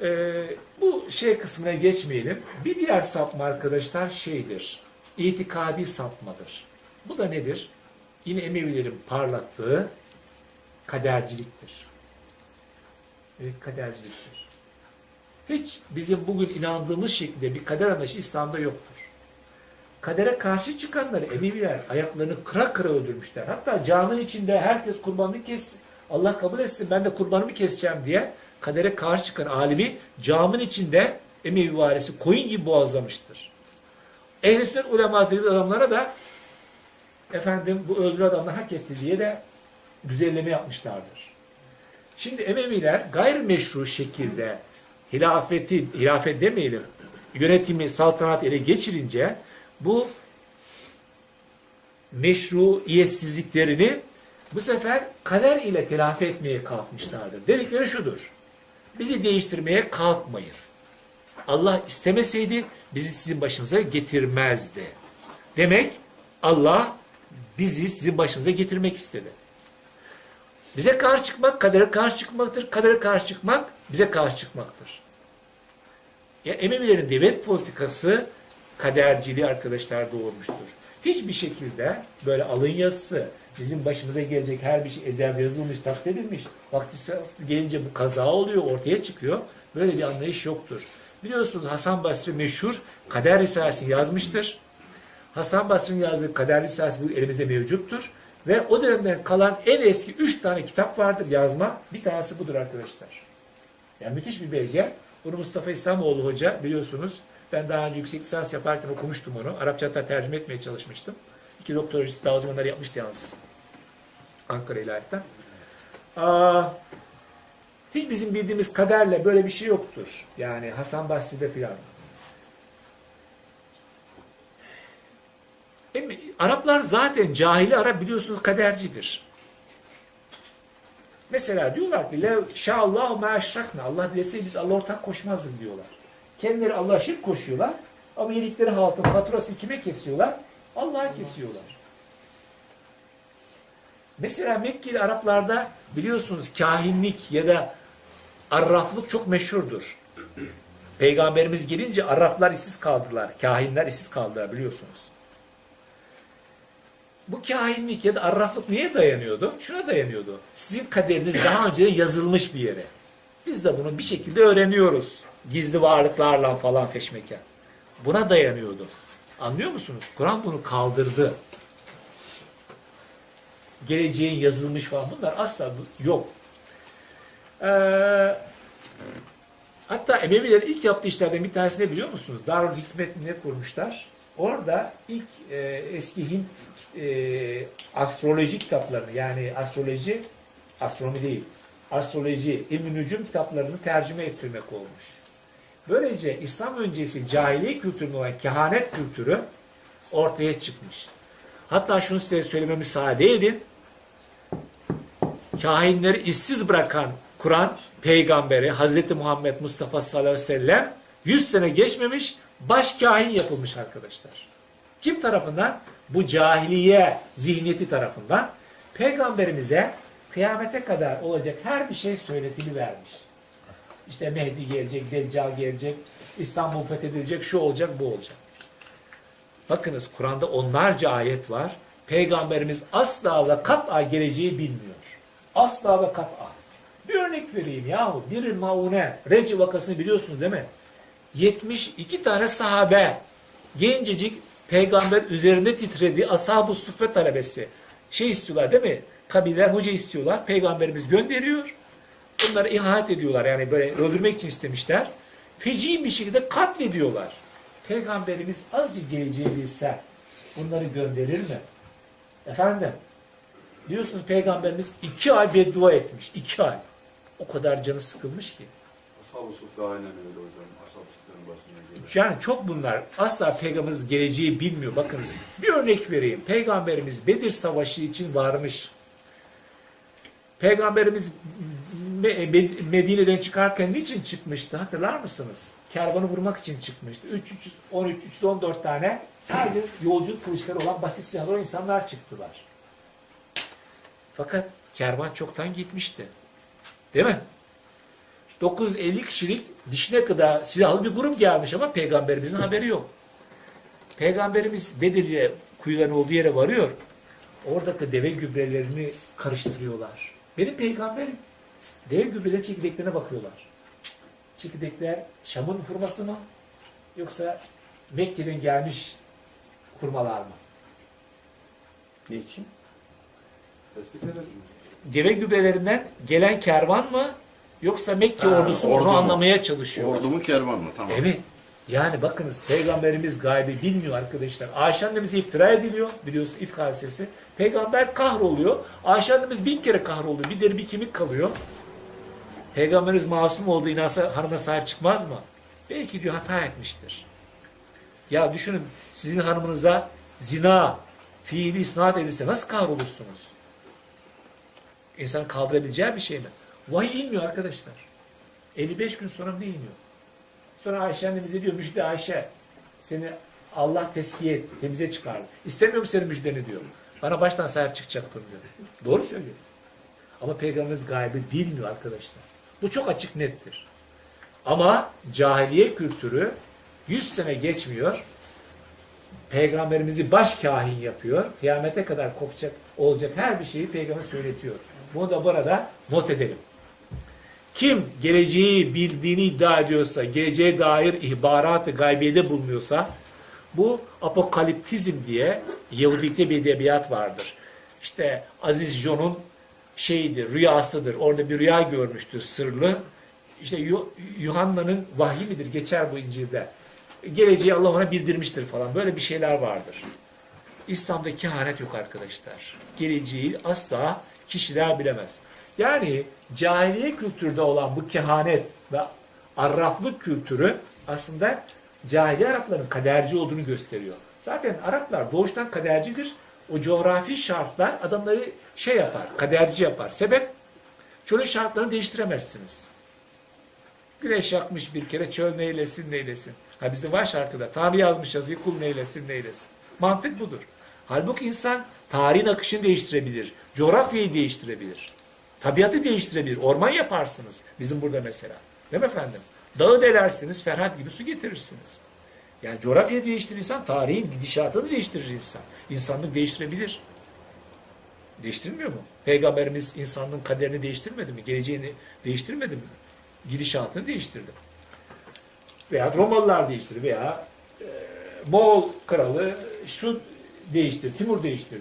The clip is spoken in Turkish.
Ee, bu şey kısmına geçmeyelim. Bir diğer sapma arkadaşlar şeydir. İtikadi sapmadır. Bu da nedir? Yine Emevilerin parlattığı kaderciliktir. Evet, kaderciliktir. Hiç bizim bugün inandığımız şekilde bir kader anlayışı İslam'da yoktur. Kadere karşı çıkanları Emeviler ayaklarını kıra kıra öldürmüşler. Hatta caminin içinde herkes kurbanını kes, Allah kabul etsin ben de kurbanımı keseceğim diye kadere karşı çıkan alimi caminin içinde Emevi varisi koyun gibi boğazlamıştır. Ehl-i sünnet uleması dediği adamlara da efendim bu öldürü adamlar hak etti diye de güzelleme yapmışlardır. Şimdi Emeviler gayrimeşru şekilde hilafeti, hilafet demeyelim, yönetimi, saltanat ele geçirince bu meşruiyetsizliklerini bu sefer kader ile telafi etmeye kalkmışlardır. Dedikleri şudur. Bizi değiştirmeye kalkmayın. Allah istemeseydi bizi sizin başınıza getirmezdi. Demek Allah bizi sizin başınıza getirmek istedi. Bize karşı çıkmak kadere karşı çıkmaktır. Kadere karşı çıkmak bize karşı çıkmaktır. Ya Emevilerin devlet politikası kaderciliği arkadaşlar doğurmuştur. Hiçbir şekilde böyle alın yazısı, bizim başımıza gelecek her bir şey ezelde yazılmış, takdir edilmiş. Vakti gelince bu kaza oluyor, ortaya çıkıyor. Böyle bir anlayış yoktur. Biliyorsunuz Hasan Basri meşhur Kader Risalesini yazmıştır. Hasan Basri'nin yazdığı Kader Risalesi bu elimizde mevcuttur. Ve o dönemden kalan en eski üç tane kitap vardır yazma. Bir tanesi budur arkadaşlar. Yani müthiş bir belge. Bunu Mustafa İslamoğlu Hoca biliyorsunuz. Ben daha önce yüksek lisans yaparken okumuştum onu. Arapça tercüme etmeye çalışmıştım. İki doktorajist daha o zamanlar yapmıştı yalnız. Ankara İlahiyat'tan. Aa, hiç bizim bildiğimiz kaderle böyle bir şey yoktur. Yani Hasan Basri'de filan. Hem Araplar zaten cahili Arap biliyorsunuz kadercidir. Mesela diyorlar ki lev şallahu ma eşrakna. Allah dilese biz Allah ortak koşmazdık diyorlar. Kendileri Allah'a şirk koşuyorlar. Ama yedikleri haltın faturası kime kesiyorlar? Allah'a kesiyorlar. Mesela Mekkeli Araplarda biliyorsunuz kahinlik ya da arraflık çok meşhurdur. Peygamberimiz gelince arraflar işsiz kaldılar. Kahinler işsiz kaldılar biliyorsunuz. Bu kahinlik ya da arraflık neye dayanıyordu? Şuna dayanıyordu. Sizin kaderiniz daha önce yazılmış bir yere. Biz de bunu bir şekilde öğreniyoruz. Gizli varlıklarla falan feşmeken. Buna dayanıyordu. Anlıyor musunuz? Kur'an bunu kaldırdı. Geleceğin yazılmış falan bunlar asla yok. Ee, hatta Emevilerin ilk yaptığı işlerden bir tanesi ne biliyor musunuz? Darül Hikmet'ini kurmuşlar. Orada ilk e, eski Hint e, astroloji kitaplarını yani astroloji, astronomi değil, astroloji, ilmi nücum kitaplarını tercüme ettirmek olmuş. Böylece İslam öncesi cahiliye kültürü olan kehanet kültürü ortaya çıkmış. Hatta şunu size söyleme müsaade edin. Kahinleri işsiz bırakan Kur'an peygamberi Hazreti Muhammed Mustafa sallallahu aleyhi ve sellem 100 sene geçmemiş baş kahin yapılmış arkadaşlar. Kim tarafından? Bu cahiliye zihniyeti tarafından peygamberimize kıyamete kadar olacak her bir şey söyletili vermiş. İşte Mehdi gelecek, Deccal gelecek, İstanbul fethedilecek, şu olacak, bu olacak. Bakınız Kur'an'da onlarca ayet var. Peygamberimiz asla ve kat'a geleceği bilmiyor. Asla ve kat'a. Bir örnek vereyim yahu. Bir maune, Reci vakasını biliyorsunuz değil mi? 72 tane sahabe, gencecik peygamber üzerinde titrediği ashab-ı suffet talebesi. Şey istiyorlar değil mi? Kabileler hoca istiyorlar. Peygamberimiz gönderiyor. Bunları ihanet ediyorlar. Yani böyle öldürmek için istemişler. Feci bir şekilde katlediyorlar. Peygamberimiz azıcık geleceği bilse bunları gönderir mi? Efendim, diyorsunuz Peygamberimiz iki ay beddua etmiş. iki ay. O kadar canı sıkılmış ki. Ashab-ı Sufya aynen öyle hocam. Ashab-ı Sufya'nın başına geliyor. Yani çok bunlar asla peygamberimiz geleceği bilmiyor. Bakınız bir örnek vereyim. Peygamberimiz Bedir Savaşı için varmış. Peygamberimiz Me- Me- Medine'den çıkarken niçin çıkmıştı hatırlar mısınız? Kervanı vurmak için çıkmıştı. 313, 314 tane sadece yolculuk kılıçları olan basit silahlı insanlar çıktılar. Fakat kervan çoktan gitmişti. Değil mi? 950 kişilik dişine kadar silahlı bir grup gelmiş ama peygamberimizin haberi yok. Peygamberimiz Bedir'e kuyuların olduğu yere varıyor. Oradaki deve gübrelerini karıştırıyorlar. Benim peygamberim. Deve gübreleri çekirdeklerine bakıyorlar. Çekirdekler Şam'ın hurması mı? Yoksa Mekke'den gelmiş hurmalar mı? Tespit edelim. Deve gübrelerinden gelen kervan mı? Yoksa Mekke Ha, ordusu ordu onu mu? anlamaya çalışıyor. Ordu mu kervan mı? Tamam. Evet. Yani bakınız peygamberimiz gaybi bilmiyor arkadaşlar. Ayşe annemize iftira ediliyor biliyorsun ifk hadisesi. Peygamber kahroluyor. Ayşe annemiz bin kere kahroluyor. Bir deri bir kemik kalıyor. Peygamberimiz masum olduğu inansa hanıma sahip çıkmaz mı? Belki diyor hata etmiştir. Ya düşünün sizin hanımınıza zina fiili isnat edilse nasıl kahrolursunuz? İnsan kaldırabileceği bir şey mi? Vahiy inmiyor arkadaşlar. 55 gün sonra ne iniyor? Sonra Ayşe annemize diyor müjde Ayşe seni Allah teskiye etti, temize çıkardı. İstemiyorum senin müjdeni diyor. Bana baştan sahip çıkacaktın diyor. Doğru söylüyor. Ama Peygamberimiz gaybi bilmiyor arkadaşlar. Bu çok açık nettir. Ama cahiliye kültürü 100 sene geçmiyor. Peygamberimizi baş kahin yapıyor. Kıyamete kadar kopacak, olacak her bir şeyi peygamber söyletiyor. Bunu da burada not edelim. Kim geleceği bildiğini iddia ediyorsa, geleceğe dair ihbarat-ı gaybiyede bulunuyorsa, bu apokaliptizm diye Yahudilikte bir edebiyat vardır. İşte Aziz John'un şeyidir, rüyasıdır. Orada bir rüya görmüştür sırlı. İşte Yu- Yuhanna'nın vahyi midir? Geçer bu İncil'de. Geleceği Allah ona bildirmiştir falan. Böyle bir şeyler vardır. İslam'da kehanet yok arkadaşlar. Geleceği asla kişiler bilemez. Yani cahiliye kültürde olan bu kehanet ve arraflık kültürü aslında cahiliye Arapların kaderci olduğunu gösteriyor. Zaten Araplar doğuştan kadercidir. O coğrafi şartlar adamları şey yapar, kaderci yapar. Sebep? Çölün şartlarını değiştiremezsiniz. Güneş yakmış bir kere çöl neylesin neylesin. Ha bizim var şarkıda. Tanrı yazmış yazıyı kul neylesin neylesin. Mantık budur. Halbuki insan tarihin akışını değiştirebilir. Coğrafyayı değiştirebilir. Tabiatı değiştirebilir. Orman yaparsınız. Bizim burada mesela. Değil mi efendim? Dağı delersiniz, Ferhat gibi su getirirsiniz. Yani coğrafyayı değiştirir insan, tarihin gidişatını değiştirir insan. İnsanlık değiştirebilir. Değiştirmiyor mu? Peygamberimiz insanlığın kaderini değiştirmedi mi? Geleceğini değiştirmedi mi? Gidişatını değiştirdi. Veya Romalılar değiştirdi veya e, Moğol kralı şu değiştirdi, Timur değiştirdi.